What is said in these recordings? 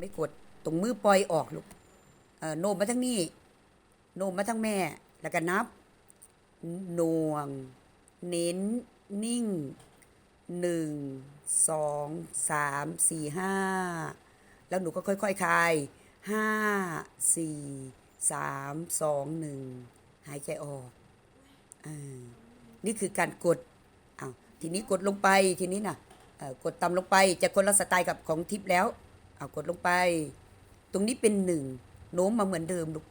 ไม่กดตรงมือปล่อยออกลูกเออโนมมาทั้งนี้ โนมมาทั้งแม่ แล้วก็นับหน่วง เน้น นิ่งหนึ่งสองสามสี่ห้าแล้วหนูก็ค่อยๆคคายห้าสี่สามสองหนึ่งหายใจออกอนี่คือการกดอ้าวทีนี้กดลงไปทีนี้นะเอ่อกดต่ำลงไปจะคนละสไตล์กับของทิปแล้ว เอากดลงไป ตรงนี้เป็นหนึ่งโน้มมาเหมือนเดิมลูก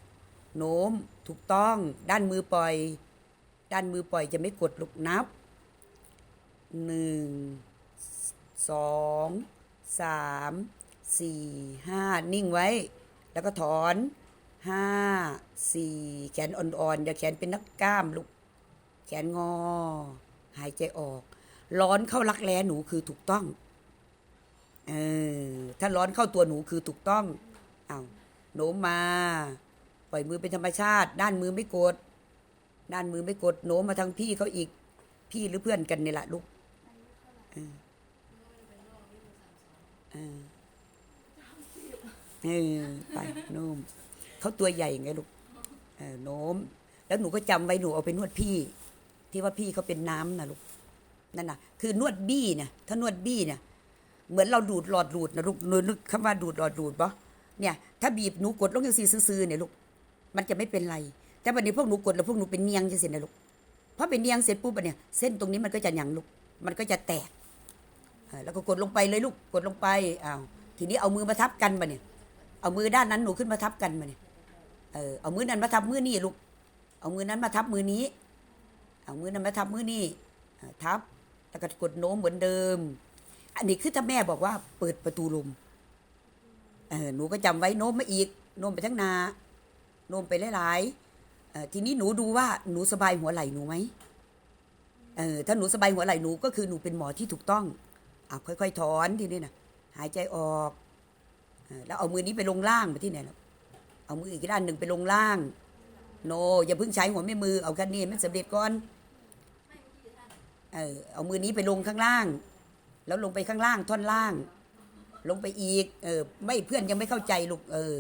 โน้มถูกต้อง ด้านมือปล่อย ด้านมือปล่อยจะไม่กดลูกนับหนึ่งสองสามสี่ห้านิ่งไว้ แล้วก็ถอนห้าสี่แขนอ่อนๆอย่าแขนเป็นนักกล้ามลูกแขนงอ หายใจออก ร้อนเข้ารักแร้หนูคือถูกต้อง เออถ้าร้อนเข้าตัวหนูคือถูกต้องเอาโนมมา ปล่อยมือเป็นธรรมชาติ ด้านมือไม่กด ด้านมือไม่กดโนมมาทางพี่เขาอีก พี่หรือเพื่อนกันนี่แหละลูกเออเออไปโน้มเขาตัวใหญ่ไงลูกเออโน้ม แล้วหนูก็จำไว้หนูเอาไปนวดพี่ ที่ว่าพี่เขาเป็นน้ำนะลูกนั่นน่ะ คือนวดบี้เนี่ยถ้านวดบี้เนี่ย เหมือนเราดูดหลอดดูดนะลูกนูนึกคำว่าดูดหลอดดูดปะเนี่ยถ้าบีบหนูกดลงอย่างซีซื่อเนี่ยลูกมันจะไม่เป็นไร แต่วันนี้พวกหนูกดแล้วพวกหนูเป็นเนียงจะเสร็จนะลูกเพราะเป็นเนียงเสร็จปุ๊บอะเนี่ยเส้นตรงนี้มันก็จะหยังลูกมันก็จะแตกแล้วก็กดลงไปเลยลูกกดลงไปอ้าวทีนี้เอามือมาทับกันมาเนี่ย เอามือด้านนั้นหนูขึ้นมาทับกันมาเนี่ยเออเอามือนั้นมาทับมือนี่ลูก เอามือนั้นมาทับมือนี้ เอามือนั้นมาทับมือนี่ทับแล้วก็กดโน้มเหมือนเดิม อันนี้คือถ้าแม่บอกว่าเปิดประตูลมเออหนูก็จำไว้โน้มมาอีก โน้มไปทั้งนาโน้มไปหลายๆเออทีนี้หนูดูว่าหนูสบายหัวไหล่หนูไหมเออถ้าหนูสบายหัวไหล่หนูก็คือหนูเป็นหมอที่ถูกต้องอะค่อยๆถอนทีนี้นะหายใจออกแล้วเอามือนี้ไปลงล่างไปที่ไหนล่ะเอามืออีกด้านหนึ่งไปลงล่าง โน อย่าเพิ่งใช้หัวแม่มือเอาแค่นี้ให้มันสำเร็จก่อนเออเอามือนี้ไปลงข้างล่าง แล้วลงไปข้างล่างท่อนล่าง ลงไปอีก เออ ไม่เพื่อนยังไม่เข้าใจลูก เออ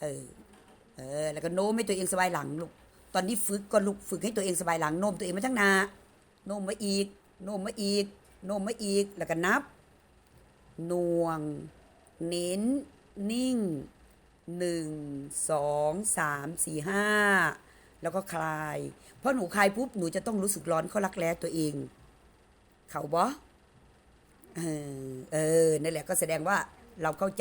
เออ เออ แล้วก็โน้มให้ตัวเองสบายหลังลูก ตอนนี้ฝึกก็ลูกฝึกให้ตัวเองสบายหลังโน้มตัวเองมาทั้งนาโน้มมาอีก โน้มมาอีก โน้มมาอีก แล้วก็นับน่วง เน้น นิ่งหนึ่งสองสามสี่ห้าแล้วก็คลาย เพราะหนูคลายปุ๊บหนูจะต้องรู้สึกร้อนเข้ารักแร้ตัวเอง เขาบอเออ เออ นั่นแหละก็แสดงว่าเราเข้าใจ